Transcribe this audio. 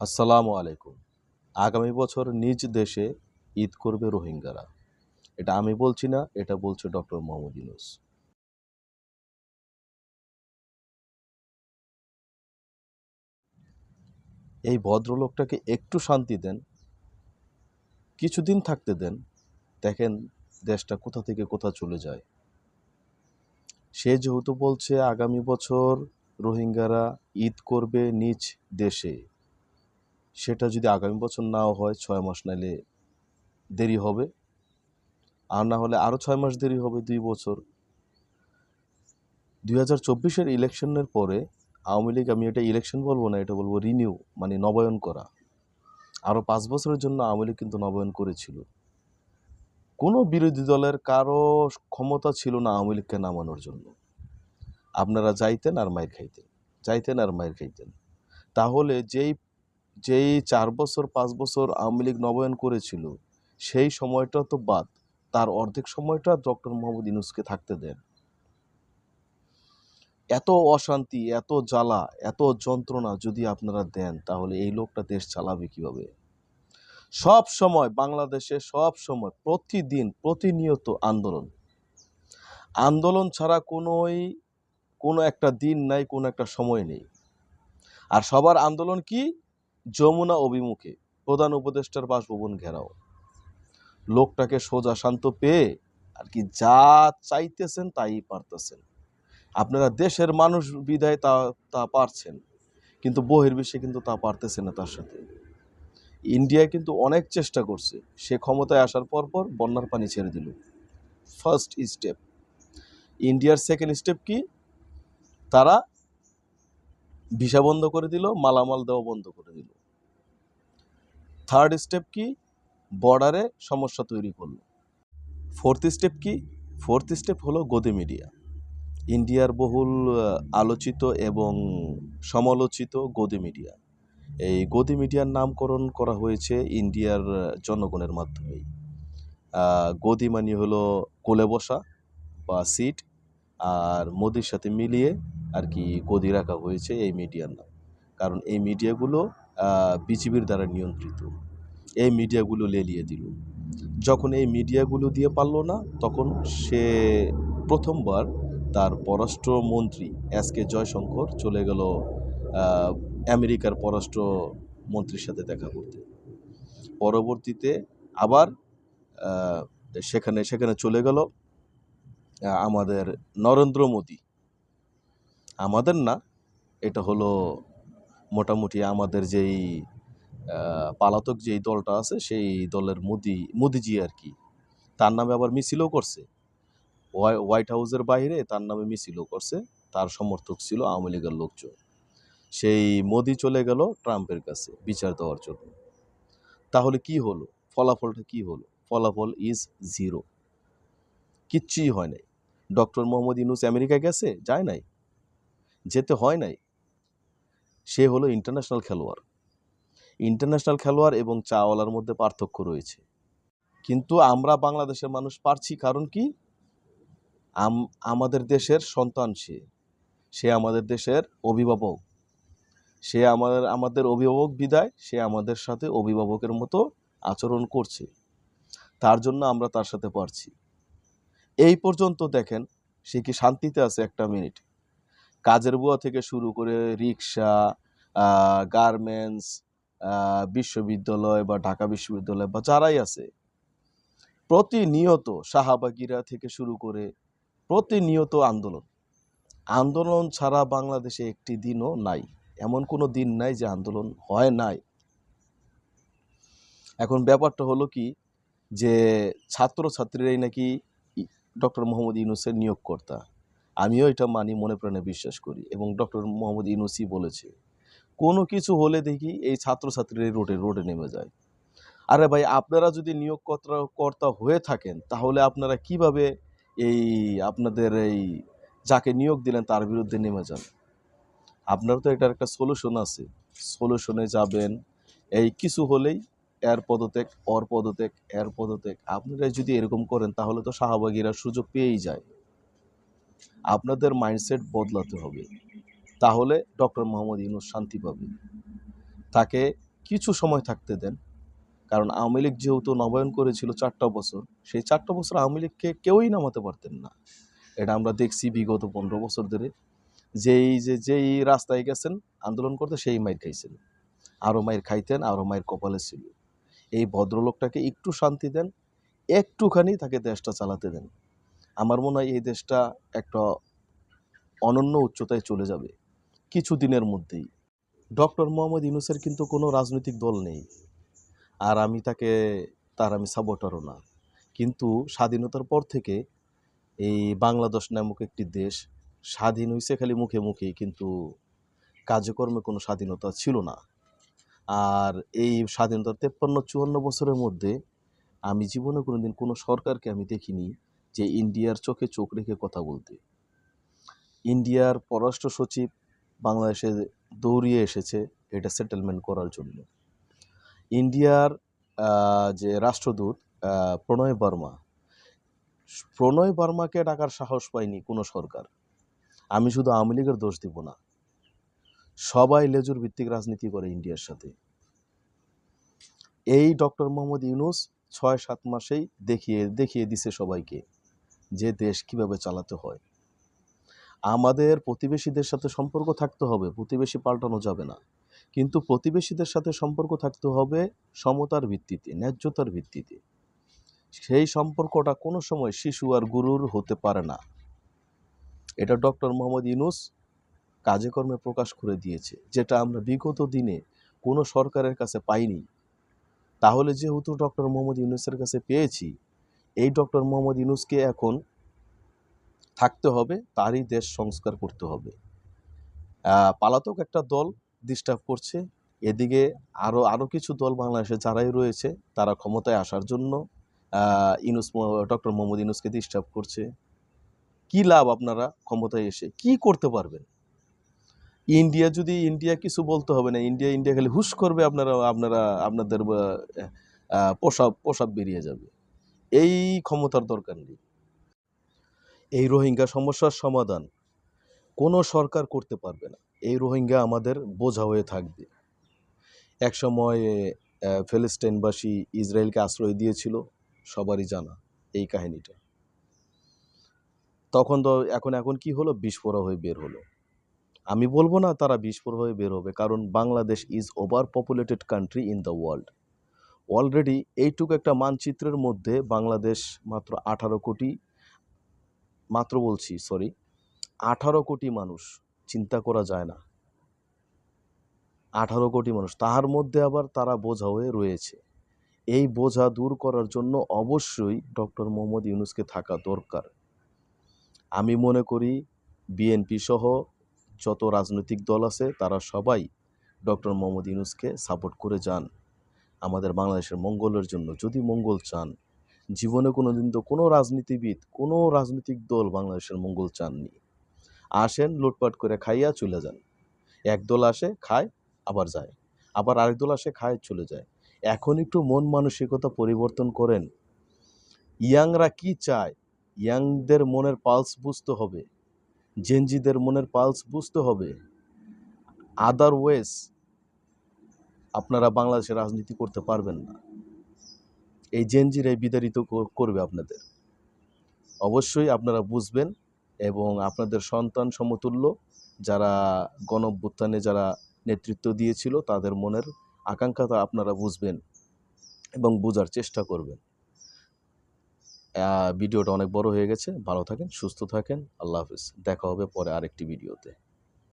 আসসালামু আলাইকুম। আগামী বছর নিজ দেশে ঈদ করবে রোহিঙ্গারা। এটা আমি বলছি না, এটা বলছে ডক্টর মোহাম্মদ ইউনুস। এই ভদ্রলোকটাকে একটু শান্তি দেন, কিছুদিন থাকতে দেন, দেখেন দেশটা কোথা থেকে কোথা চলে যায়। সে যেহেতু বলছে আগামী বছর রোহিঙ্গারা ঈদ করবে নিজ দেশে। সেটা যদি আগামী বছর নাও হয়, ছয় মাস নাইলে দেরি হবে। আর না হলে আরও ছয় মাস দেরি হবে, দুই বছর। দুই হাজার চব্বিশের ইলেকশনের পরে আওয়ামী লীগ, আমি এটা ইলেকশন বলব না, এটা বলব রিনিউ মানে নবায়ন করা। আরও পাঁচ বছরের জন্য আওয়ামী লীগ কিন্তু নবায়ন করেছিল। কোনো বিরোধী দলের কারও ক্ষমতা ছিল না আওয়ামী লীগকে নামানোর জন্য। আপনারা যাইতেন আর মায়ের খাইতেন, যাইতেন আর মায়ের খাইতেন। তাহলে যেই যেই চার বছর, পাঁচ বছর আওয়ামী লীগ নবায়ন করেছিল, সেই সময়টা তো বাদ। তার অর্ধেক সময়টা ডক্টর মোহাম্মদ ইউনুসকে থাকতে দেন। এত অশান্তি, এত জ্বালা, এত যন্ত্রণা যদি আপনারা দেন, তাহলে এই লোকটা দেশ চালাবে কীভাবে? সব সময় বাংলাদেশে সব সময় প্রতিদিন প্রতিনিয়ত আন্দোলন। আন্দোলন ছাড়া কোনোই, কোনো একটা দিন নাই, কোনো একটা সময় নেই। আর সবার আন্দোলন কি? যমুনা অভিমুখে প্রধান উপদেষ্টার বাসভবন ঘেরাও। লোকটাকে সোজা শান্ত পেয়ে আর কি যা চাইতেছেন তাই পারতেছেন। আপনারা দেশের মানুষ বিদায় তা তা পারছেন, কিন্তু বহির্বিশ্বে কিন্তু তা পারতেছে না তার সাথে। ইন্ডিয়া কিন্তু অনেক চেষ্টা করছে, সে ক্ষমতায় আসার পর পর বন্যার পানি ছেড়ে দিল। ফার্স্ট স্টেপ ইন্ডিয়ার সেকেন্ড স্টেপ কি? তারা ভিসা বন্ধ করে দিল, মালামাল দেওয়া বন্ধ করে দিল। থার্ড স্টেপ কি? বর্ডারে সমস্যা তৈরি করল। ফোর্থ স্টেপ কি? ফোর্থ স্টেপ হলো গদি মিডিয়া ইন্ডিয়ার বহুল আলোচিত এবং সমালোচিত গদি মিডিয়া এই গদি মিডিয়ার নামকরণ করা হয়েছে ইন্ডিয়ার জনগণের মাধ্যমেই। গদি মানে হলো কোলে বসা বা সিট আর মোদির সাথে মিলিয়ে আর কি গদি রাখা হয়েছে এই মিডিয়ার নাম। কারণ এই মিডিয়াগুলো বিজিবির দ্বারা নিয়ন্ত্রিত। এই মিডিয়াগুলো লেলিয়ে দিল। যখন এই মিডিয়াগুলো দিয়ে পারল না, তখন সে প্রথমবার তার পররাষ্ট্রমন্ত্রী এস কে জয়শঙ্কর চলে গেল আমেরিকার পররাষ্ট্র মন্ত্রীর সাথে দেখা করতে। পরবর্তীতে আবার সেখানে সেখানে চলে গেল। আমাদের নরেন্দ্র মোদী। আমাদের না, এটা হলো মোটামুটি আমাদের যেই পালাতক যেই দলটা আছে, সেই দলের মোদি, মোদিজি আর কি। তার নামে আবার মিছিলও করছে। হোয়াইট হাউসের বাইরে তার নামে মিছিলও করছে, তার সমর্থক ছিল আওয়ামী লীগের লোকজন। সেই মোদি চলে গেল ট্রাম্পের কাছে বিচার দেওয়ার জন্য। তাহলে কি হলো? ফলাফলটা কি হলো? ফলাফল ইজ জিরো কিচ্ছুই হয় নাই। ডক্টর মোহাম্মদ ইউনুস আমেরিকা গেছে? যায় নাই। যেতে হয় নাই। সে হলো ইন্টারন্যাশনাল খেলোয়াড়। ইন্টারন্যাশনাল খেলোয়াড় এবং চাওয়ালার মধ্যে পার্থক্য রয়েছে। কিন্তু আমরা বাংলাদেশের মানুষ পারছি, কারণ কি? আম- আমাদের দেশের সন্তান সে। সে আমাদের দেশের অভিভাবক। সে আমাদের আমাদের অভিভাবক বিদায়, সে আমাদের সাথে অভিভাবকের মতো আচরণ করছে। তার জন্য আমরা তার সাথে পারছি। এই পর্যন্ত দেখেন, সে কি শান্তিতে আছে একটা মিনিট? কাজের বুয়া থেকে শুরু করে রিক্সা গার্মেন্টস বিশ্ববিদ্যালয় বা ঢাকা বিশ্ববিদ্যালয় বা যারাই আছে, প্রতিনিয়ত শাহাবাগিরা থেকে শুরু করে প্রতিনিয়ত আন্দোলন। আন্দোলন ছাড়া বাংলাদেশে একটি দিনও নাই। এমন কোনো দিন নাই যে আন্দোলন হয় নাই। এখন ব্যাপারটা হলো কি যে ছাত্রছাত্রীরাই নাকি ডক্টর মোহাম্মদ ইউনুসের নিয়োগকর্তা। আমিও এটা মানি, মনে প্রাণে বিশ্বাস করি এবং ডক্টর মোহাম্মদ ইউনুসই বলেছে, কোনো কিছু হলে দেখি এই ছাত্রছাত্রীরা রোডে রোডে নেমে যায়। আরে ভাই, আপনারা যদি নিয়োগকর্তা, কর্তা হয়ে থাকেন, তাহলে আপনারা কীভাবে এই আপনাদের এই যাকে নিয়োগ দিলেন তার বিরুদ্ধে নেমে যান? আপনার তো এটার একটা সলিউশন আছে। সলিউশনে যাবেন, এই কিছু হলেই এর পদত্যাগ, অর পদত্যাগ, এর পদত্যাগ। আপনারা যদি এরকম করেন, তাহলে তো শাহবাগীরা সুযোগ পেয়েই যায়। আপনাদের মাইন্ডসেট বদলাতে হবে। তাহলে ডক্টর মোহাম্মদ ইউনুস শান্তি পাবে। তাকে কিছু সময় থাকতে দেন। কারণ আওয়ামী লীগ যেহেতু নবায়ন করেছিল চারটা বছর, সেই চারটা বছর আওয়ামী লীগকে কেউই নামাতে পারতেন না। এটা আমরা দেখছি বিগত পনেরো বছর ধরে। যেই যে, যেই রাস্তায় গেছেন, আন্দোলন করতে সেই মায়ের খাইছেন। আরও মায়ের খাইতেন আরও মায়ের কপালে ছিল। এই ভদ্রলোকটাকে একটু শান্তি দেন, একটুখানি তাকে দেশটা চালাতে দেন। আমার মনে হয় এই দেশটা একটা অনন্য উচ্চতায় চলে যাবে কিছু দিনের মধ্যেই। ডক্টর মোহাম্মদ ইউনুসের কিন্তু কোনো রাজনৈতিক দল নেই আর আমি তাকে, তার আমি সাপোর্টারও না। কিন্তু স্বাধীনতার পর থেকে এই বাংলাদেশ নামক একটি দেশ স্বাধীন হয়েছে খালি মুখে মুখেই, কিন্তু কার্যকর্মে কোনো স্বাধীনতা ছিল না। আর এই স্বাধীনতার তেপ্পান্ন, চুয়ান্ন বছরের মধ্যে আমি জীবনে কোনোদিন কোনো সরকারকে আমি দেখিনি যে ইন্ডিয়ার চোখে চোখ রেখে কথা বলতে। ইন্ডিয়ার পররাষ্ট্র সচিব বাংলাদেশে দৌড়িয়ে এসেছে এটা সেটেলমেন্ট করার জন্য। ইন্ডিয়ার যে রাষ্ট্রদূত প্রণয় বর্মা, প্রণয় বর্মাকে ডাকার সাহস পায়নি কোনো সরকার। আমি শুধু আওয়ামী লীগের দোষ দিব না। সবাই লেজুর ভিত্তিক রাজনীতি করে ইন্ডিয়ার সাথে। এই ডক্টর মোহাম্মদ ইউনুস ছয় সাত মাসেই দেখিয়ে দেখিয়ে দিছে সবাইকে যে দেশ কীভাবে চালাতে হয়। আমাদের প্রতিবেশীদের সাথে সম্পর্ক থাকতে হবে, প্রতিবেশী পাল্টানো যাবে না। কিন্তু প্রতিবেশীদের সাথে সম্পর্ক থাকতে হবে সমতার ভিত্তিতে, ন্যায্যতার ভিত্তিতে। সেই সম্পর্কটা কোনো সময় শিশু আর গুরুর হতে পারে না। এটা ডক্টর মোহাম্মদ ইউনুস কাজে কর্মে প্রকাশ করে দিয়েছে যেটা আমরা বিগত দিনে কোনো সরকারের কাছে পাইনি। তাহলে যেহেতু ডক্টর মোহাম্মদ ইউনুসের কাছে পেয়েছি এই ডক্টর মোহাম্মদ ইউনুসকে এখন থাকতে হবে তারই দেশ সংস্কার করতে হবে। পালাতক একটা দল ডিস্টার্ব করছে এদিকে আরও আরও কিছু দল বাংলাদেশে যারাই রয়েছে তারা ক্ষমতায় আসার জন্য আহ, ইউনুস ডক্টর মোহাম্মদ ইনুসকে ডিস্টার্ব করছে। কি লাভ আপনারা ক্ষমতায় এসে? কি করতে পারবেন? ইন্ডিয়া যদি ইন্ডিয়া কিছু বলতে হবে না ইন্ডিয়া ইন্ডিয়া খালি হুশ করবে আপনারা আপনারা আপনাদের পোশাব পোশাব বেরিয়ে যাবে। এই ক্ষমতার দরকার নেই। এই রোহিঙ্গা সমস্যার সমাধান কোনো সরকার করতে পারবে না। এই রোহিঙ্গা আমাদের বোঝা হয়ে থাকবে। একসময় আহ, ফিলিস্তিনবাসী ইসরায়েলকে আশ্রয় দিয়েছিল সবারই জানা এই কাহিনীটা। তখন তো এখন এখন কি হলো? বিস্ফোরা হয়ে বের হলো। আমি বলব না তারা বিস্ফোর হয়ে বের হবে, কারণ Bangladesh is over populated country in the world already এইটুকু একটা মানচিত্রের মধ্যে বাংলাদেশ মাত্র আঠারো কোটি, মাত্র বলছি সরি আঠারো কোটি মানুষ, চিন্তা করা যায় না। আঠারো কোটি মানুষ, তাহার মধ্যে আবার তারা বোঝা হয়ে রয়েছে। এই বোঝা দূর করার জন্য অবশ্যই ডক্টর মোহাম্মদ ইউনুসকে থাকা দরকার। আমি মনে করি, বিএনপি সহ যত রাজনৈতিক দল আছে, তারা সবাই ডক্টর মোহাম্মদ ইউনুসকে সাপোর্ট করে যান। আমাদের বাংলাদেশের মঙ্গলের জন্য যদি মঙ্গল চান, জীবনে কোনো দিন তো কোনো রাজনীতিবিদ, কোনো রাজনৈতিক দল বাংলাদেশের মঙ্গল চাননি। আসেন, লুটপাট করে খাইয়া চলে যান। এক দল আসে, খায়, আবার যায়। আবার আরেক দল আসে, খায়, চলে যায়। এখন একটু মন মানসিকতা পরিবর্তন করেন। ইয়াংরা কি চায়? ইয়াংদের মনের পালস বুঝতে হবে। জেনজিদের মনের পালস বুঝতে হবে। আদারওয়েজ আপনারা বাংলাদেশে রাজনীতি করতে পারবেন না। এই জেনজিরাই বিতাড়িত কর- করবে আপনাদের। অবশ্যই আপনারা বুঝবেন এবং আপনাদের সন্তান সমতুল্য, যারা গণভ্যুত্থানে যারা নেতৃত্ব দিয়েছিল, তাদের মনের আকাঙ্ক্ষা আপনারা বুঝবেন এবং বোঝার চেষ্টা করবেন। ভিডিওটা অনেক বড় হয়ে গেছে। ভালো থাকেন, সুস্থ থাকেন। আল্লাহ হাফিজ। দেখা হবে পরে আরেকটি ভিডিওতে।